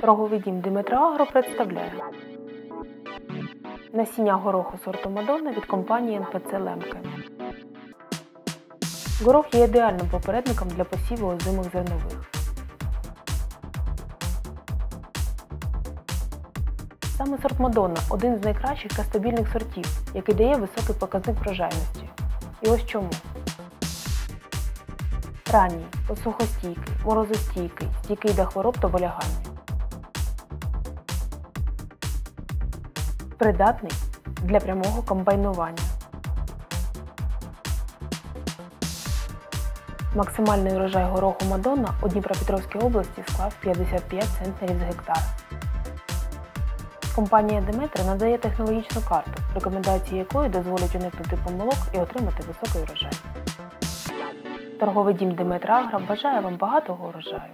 Торговий дім Димитра Агро представляє насіння гороху сорту Мадонна від компанії НПЦ Лемке. Горох є ідеальним попередником для посіву озимих зернових. Саме сорт Мадонна один з найкращих та стабільних сортів, який дає високий показник врожайності. І ось чому. Ранній, посухостійкий, морозостійкий, стійкий до хвороб та волягання. Придатний для прямого комбайнування. Максимальний урожай гороху Мадонна у Дніпропетровській області склав 55 центнерів з гектара. Компанія Деметр надає технологічну карту, рекомендації якої дозволять уникнути помилок і отримати високий урожай. Торговий дім Деметра Агра бажає вам багатого урожаю.